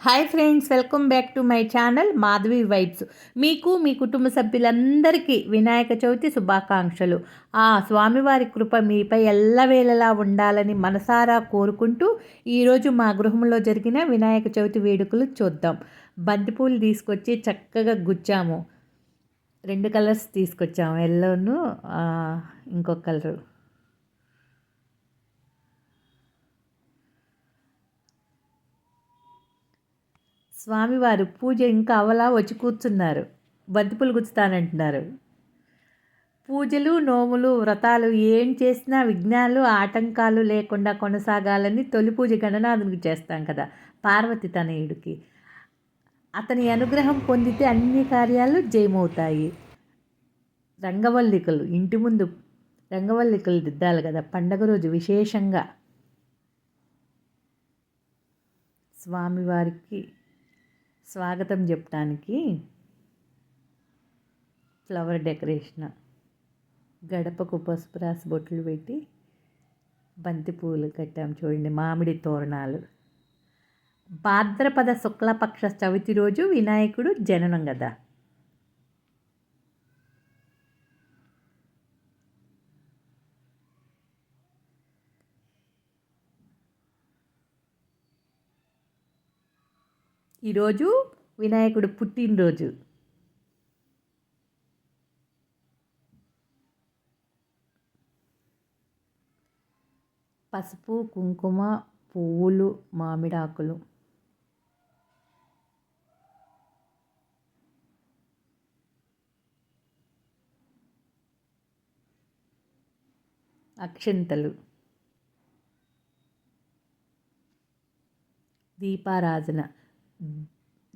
Hi friends welcome back to my channel Madhavi vibes. మీకు మీ కుటుంబ సభ్యులందరికీ వినాయక చవితి శుభాకాంక్షలు. ఆ స్వామివారి కృప మీపై ఎల్లవేళలా ఉండాలని మనసారా కోరుకుంటూ ఈరోజు మా గృహంలో జరిగిన వినాయక చవితి వేడుకలు చూద్దాం. బంతిపూలు తీసుకొచ్చి చక్కగా గుచ్చాము. రెండు కలర్స్ తీసుకొచ్చాము. ఎల్లోను ఇంకొక కలరు. స్వామివారు పూజ ఇంకా అవలా వచ్చి కూర్చున్నారు. బంతిపూలు గుచ్చుతానంటున్నారు. పూజలు నోములు వ్రతాలు ఏం చేసినా విఘ్నాలు ఆటంకాలు లేకుండా కొనసాగాలని తొలి పూజ గణనాథునికి చేస్తాం కదా పార్వతి తనయుడికి అతని అనుగ్రహం పొందితే అన్ని కార్యాలు జయమవుతాయి. రంగవల్లికలు ఇంటి ముందు రంగవల్లికలు దిద్దాలి కదా పండగ రోజు విశేషంగా. స్వామివారికి స్వాగతం చెప్పడానికి ఫ్లవర్ డెకరేషన్. గడపకు పసుపు రాసి బొట్లు పెట్టి బంతి పూలు కట్టాం చూడండి మామిడి తోరణాలు. భాద్రపద శుక్లపక్ష చవితి రోజు వినాయకుడు జననం కదా. ఈరోజు వినాయకుడు పుట్టినరోజు. పసుపు కుంకుమ పువ్వులు మామిడాకులు. అక్షింతలు. దీపారాధన.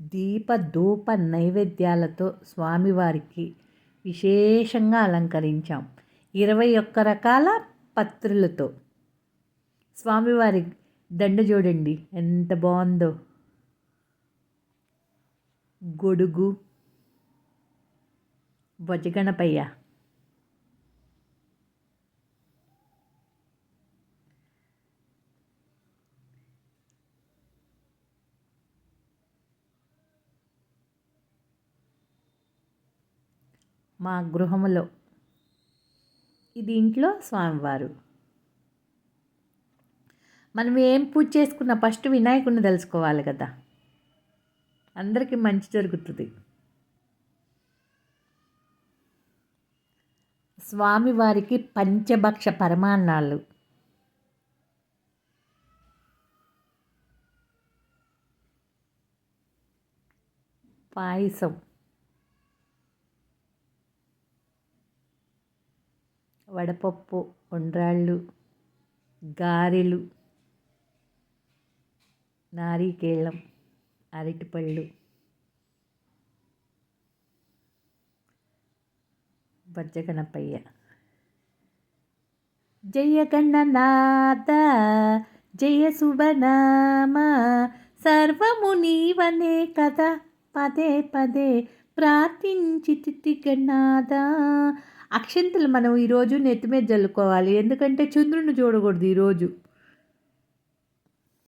దీపధూప నైవేద్యాలతో స్వామివారికి విశేషంగా అలంకరించాం. ఇరవై ఒక్క రకాల పత్రులతో. స్వామివారి దండ చూడండి ఎంత బాగుందో. గొడుగు భుజగణపయ్య మా గృహములో. ఇది ఇంట్లో స్వామివారు. మనం ఏం పూజ చేసుకున్నా ఫస్ట్ వినాయకుడిని తెలుసుకోవాలి కదా. అందరికీ మంచి జరుగుతుంది. స్వామివారికి పంచభక్ష పరమాన్నాలు పాయసం. వడపప్పు ఉండ్రాళ్ళు గారెలు నారికేళం అరటిపళ్ళు బజ్జగణపయ్య జయ గణనాథ జయ శుభనామ సర్వము నీవనే కదా. పదే పదే ప్రార్థించి గణనాథ అక్షంతలు మనం ఈరోజు నెత్తి మీద జల్లుకోవాలి. ఎందుకంటే చంద్రుని చూడకూడదు ఈరోజు